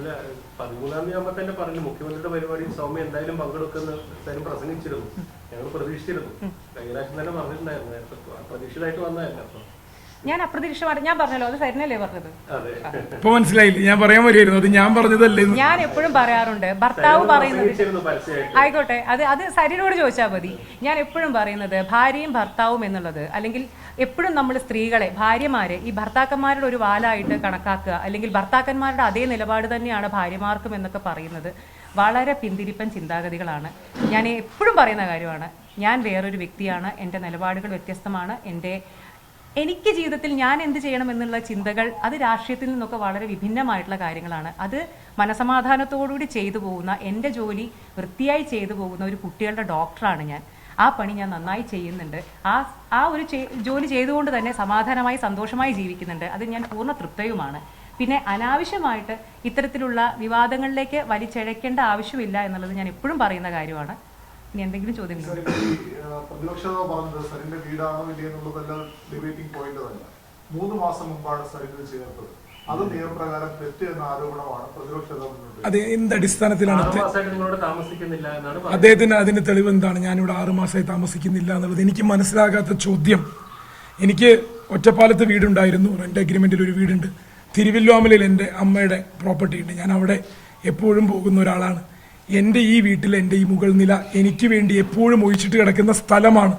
അല്ല പതിമൂന്നാം തീയതി ആകുമ്പോൾ തന്നെ പറഞ്ഞു മുഖ്യമന്ത്രിയുടെ പരിപാടി സൗമ്യ എന്തായാലും പങ്കെടുക്കുന്ന തരും പ്രസംഗിച്ചിരുന്നു. ഞങ്ങൾ പ്രതീക്ഷിച്ചിരുന്നു. പ്രാവശ്യം തന്നെ പറഞ്ഞിട്ടുണ്ടായിരുന്നു നേരത്തെ പ്രതീക്ഷിതമായിട്ട് വന്നതല്ല. അപ്പൊ ഞാൻ അപ്രതീക്ഷിതമായിട്ട് ഞാൻ പറഞ്ഞല്ലോ അത് സരിനല്ലേ പറഞ്ഞത്? അതെ. ഇപ്പൊ മനസ്സിലായില്ല? ഞാൻ പറയാൻ വരുമായിരുന്നു അത് ഞാൻ പറഞ്ഞതല്ലേ ഞാൻ എപ്പോഴും പറയാറുണ്ട് ഭർത്താവ് പറയുന്നത് ആയിക്കോട്ടെ അത് അത് സരിനോട് ചോദിച്ചാൽ മതി. ഞാൻ എപ്പോഴും പറയുന്നത് ഭാര്യയും ഭർത്താവും എന്നുള്ളത് അല്ലെങ്കിൽ എപ്പോഴും നമ്മൾ സ്ത്രീകളെ ഭാര്യമാരെ ഈ ഭർത്താക്കന്മാരുടെ ഒരു വാലായിട്ട് കണക്കാക്കുക അല്ലെങ്കിൽ ഭർത്താക്കന്മാരുടെ അതേ നിലപാട് തന്നെയാണ് ഭാര്യമാർക്കും എന്നൊക്കെ പറയുന്നത് വളരെ പിന്തിരിപ്പൻ ചിന്താഗതികളാണ്. ഞാൻ എപ്പോഴും പറയുന്ന കാര്യമാണ് ഞാൻ വേറൊരു വ്യക്തിയാണ് എന്റെ നിലപാടുകൾ വ്യത്യസ്തമാണ് എന്റെ എനിക്ക് ജീവിതത്തിൽ ഞാൻ എന്ത് ചെയ്യണം എന്നുള്ള ചിന്തകൾ അത് രാഷ്ട്രീയത്തിൽ നിന്നൊക്കെ വളരെ വിഭിന്നമായിട്ടുള്ള കാര്യങ്ങളാണ്. അത് മനസമാധാനത്തോടുകൂടി ചെയ്തു പോകുന്ന എന്റെ ജോലി വൃത്തിയായി ചെയ്തു പോകുന്ന ഒരു കുട്ടികളുടെ ഡോക്ടറാണ് ഞാൻ. ആ പണി ഞാൻ നന്നായി ചെയ്യുന്നുണ്ട്. ആ ആ ഒരു ജോലി ചെയ്തുകൊണ്ട് തന്നെ സമാധാനമായി സന്തോഷമായി ജീവിക്കുന്നുണ്ട്. അത് ഞാൻ പൂർണ തൃപ്തയുമാണ്. പിന്നെ അനാവശ്യമായിട്ട് ഇത്തരത്തിലുള്ള വിവാദങ്ങളിലേക്ക് വലിച്ചഴക്കേണ്ട ആവശ്യമില്ല എന്നുള്ളത് ഞാൻ എപ്പോഴും പറയുന്ന കാര്യമാണ്. ഇനി എന്തെങ്കിലും ആ, പ്രതിപക്ഷ പറഞ്ഞത് സരിന്റെ വീടാണോ ഇല്ലേ ഡിബേറ്റിംഗ് പോയിന്റ് തന്നെ. മൂന്ന് മാസം മുമ്പാണ് സരിന് ചേർത്തത് അത് നിയമപ്രകാരം തെറ്റ് എന്ന ആരോപണമാണ് പ്രതിപക്ഷ അതെ എന്ത് അടിസ്ഥാനത്തിലാണ് അദ്ദേഹത്തിന് അതിന് തെളിവ് എന്താണ്? ഞാനിവിടെ ആറു മാസമായി താമസിക്കുന്നില്ല എന്നുള്ളത് എനിക്ക് മനസ്സിലാകാത്ത ചോദ്യം. എനിക്ക് ഒറ്റപ്പാലത്ത് വീടുണ്ടായിരുന്നു. റെന്റ് അഗ്രിമെന്റിൽ ഒരു വീടുണ്ട്. തിരുവല്ലോമലയിൽ എന്റെ അമ്മയുടെ പ്രോപ്പർട്ടി ഉണ്ട്. ഞാൻ അവിടെ എപ്പോഴും പോകുന്ന ഒരാളാണ്. എന്റെ ഈ വീട്ടിൽ എന്റെ ഈ മുകൾ നില എനിക്ക് വേണ്ടി എപ്പോഴും ഒഴിച്ചിട്ട് കിടക്കുന്ന സ്ഥലമാണ്.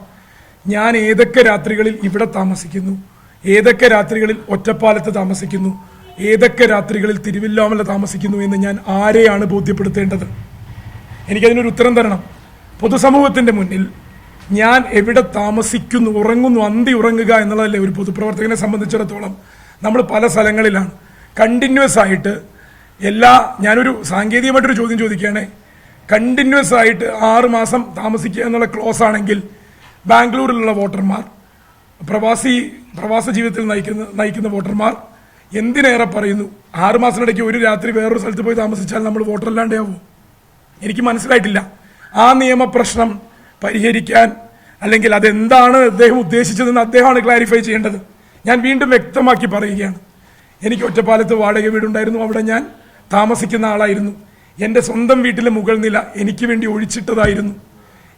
ഞാൻ ഏതൊക്കെ രാത്രികളിൽ ഇവിടെ താമസിക്കുന്നു? ഏതൊക്കെ രാത്രികളിൽ ഒറ്റപ്പാലത്ത് താമസിക്കുന്നു? ഏതൊക്കെ രാത്രികളിൽ തിരുവില്ലാമല താമസിക്കുന്നു എന്ന് ഞാൻ ആരെയാണ് ബോധ്യപ്പെടുത്തേണ്ടത്? എനിക്കതിനൊരു ഉത്തരം തരണം. പൊതുസമൂഹത്തിന്റെ മുന്നിൽ ഞാൻ എവിടെ താമസിക്കുന്നു ഉറങ്ങുന്നു അന്തി ഉറങ്ങുക എന്നുള്ളതല്ലേ ഒരു പൊതുപ്രവർത്തകനെ സംബന്ധിച്ചിടത്തോളം നമ്മൾ പല സ്ഥലങ്ങളിലാണ്. കണ്ടിന്യൂസ് ആയിട്ട് എല്ലാ ഞാനൊരു സാങ്കേതികമായിട്ടൊരു ചോദ്യം ചോദിക്കുകയാണെ. കണ്ടിന്യൂസ് ആയിട്ട് ആറ് മാസം താമസിക്കുക എന്നുള്ള ക്ലോസ് ആണെങ്കിൽ ബാംഗ്ലൂരിലുള്ള വോട്ടർമാർ പ്രവാസി പ്രവാസ ജീവിതത്തിൽ നയിക്കുന്ന നയിക്കുന്ന വോട്ടർമാർ എന്തിനേറെ പറയുന്നു? ആറ് മാസത്തിനിടയ്ക്ക് ഒരു രാത്രി വേറൊരു സ്ഥലത്ത് പോയി താമസിച്ചാൽ നമ്മൾ വോട്ടറല്ലാണ്ടാവോ എനിക്ക് മനസ്സിലായിട്ടില്ല. ആ നിയമപ്രശ്നം പരിഹരിക്കാൻ അല്ലെങ്കിൽ അതെന്താണ് അദ്ദേഹം ഉദ്ദേശിച്ചതെന്ന് അദ്ദേഹമാണ് ക്ലാരിഫൈ ചെയ്യേണ്ടത്. ഞാൻ വീണ്ടും വ്യക്തമാക്കി പറയുകയാണ്. എനിക്ക് ഒറ്റപ്പാലത്ത് വാടക വീടുണ്ടായിരുന്നു. അവിടെ ഞാൻ താമസിക്കുന്ന ആളായിരുന്നു. എന്റെ സ്വന്തം വീട്ടിലെ മുകൾ നില എനിക്ക് വേണ്ടി ഒഴിച്ചിട്ടതായിരുന്നു.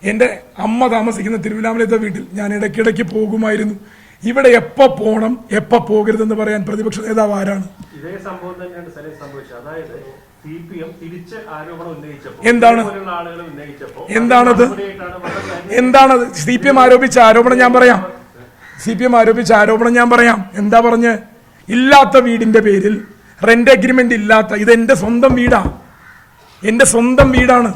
എന്റെ അമ്മ താമസിക്കുന്ന തിരുവിലാമലത്തെ വീട്ടിൽ ഞാൻ ഇടയ്ക്കിടയ്ക്ക് പോകുമായിരുന്നു. ഇവിടെ എപ്പോൾ പോകണം എപ്പോൾ പോകരുതെന്ന് പറയാൻ പ്രതിപക്ഷ നേതാവ് ആരാണ്? ഇതേ സംഭവം തന്നെയാണ് സ്ഥലം സംഭവിച്ചത്. അതായത് എന്താണ്? എന്താണത്? എന്താണത്? സി പി എം ആരോപിച്ച ആരോപണം ഞാൻ പറയാം. സി പി എം ആരോപിച്ച ആരോപണം ഞാൻ പറയാം. എന്താ പറഞ്ഞ്? ഇല്ലാത്ത വീടിന്റെ പേരിൽ റെന്റ് അഗ്രിമെന്റ് ഇല്ലാത്ത ഇത് എന്റെ സ്വന്തം വീടാ. എന്റെ സ്വന്തം വീടാണ്.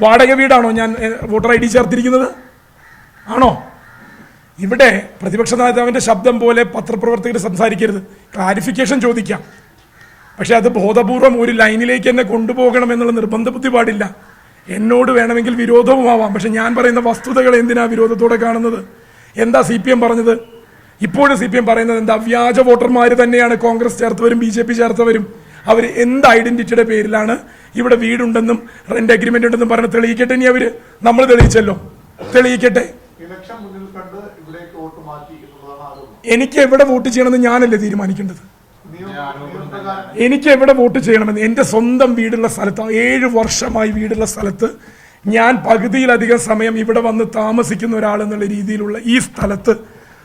വാടക വീടാണോ ഞാൻ വോട്ടർ ഐ ഡി ചേർത്തിരിക്കുന്നത്? ആണോ? ഇവിടെ പ്രതിപക്ഷ നേതാവിന്റെ ശബ്ദം പോലെ പത്രപ്രവർത്തകർ സംസാരിക്കരുത്. ക്ലാരിഫിക്കേഷൻ ചോദിക്കാം. പക്ഷേ അത് ബോധപൂർവം ഒരു ലൈനിലേക്ക് എന്നെ കൊണ്ടുപോകണം എന്നുള്ള നിർബന്ധ ബുദ്ധി പാടില്ല. എന്നോട് വേണമെങ്കിൽ വിരോധവുമാവാം പക്ഷെ ഞാൻ പറയുന്ന വസ്തുതകൾ എന്തിനാ വിരോധത്തോടെ കാണുന്നത്? എന്താ സി പി എം പറഞ്ഞത്? ഇപ്പോഴും സി പി എം പറയുന്നത് എന്താ വ്യാജ വോട്ടർമാർ തന്നെയാണ് കോൺഗ്രസ് ചേർത്തവരും ബി ജെ പി ചേർത്തവരും. അവർ എന്ത് ഐഡന്റിറ്റിയുടെ പേരിലാണ് ഇവിടെ വീടുണ്ടെന്നും റെന്റ് അഗ്രിമെന്റ് ഉണ്ടെന്നും പറഞ്ഞ് തെളിയിക്കട്ടെ ഇനി അവർ? നമ്മൾ തെളിയിച്ചല്ലോ. തെളിയിക്കട്ടെ. എനിക്ക് എവിടെ വോട്ട് ചെയ്യണമെന്ന് ഞാനല്ലേ തീരുമാനിക്കേണ്ടത്? എനിക്ക് എവിടെ വോട്ട് ചെയ്യണമെന്ന്? എന്റെ സ്വന്തം വീടുള്ള സ്ഥലത്ത് ഏഴ് വർഷമായി വീടുള്ള സ്ഥലത്ത് ഞാൻ പകുതിയിലധികം സമയം ഇവിടെ വന്ന് താമസിക്കുന്ന ഒരാൾ ഒരാളെന്നുള്ള രീതിയിലുള്ള ഈ സ്ഥലത്ത്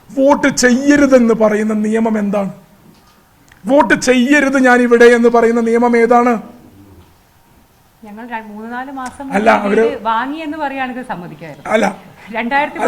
വോട്ട് ചെയ്യരുതെന്ന് പറയുന്ന നിയമം എന്താണ്? വോട്ട് ചെയ്യരുത് ഞാൻ ഇവിടെ എന്ന് പറയുന്ന നിയമം ഏതാണ്? ഞങ്ങൾ മൂന്ന് നാല് മാസം അല്ല, അവർ വാങ്ങി എന്ന് പറയുകയാണെങ്കിൽ സമ്മതിക്കായിരുന്നു. അല്ല. രണ്ടായിരത്തി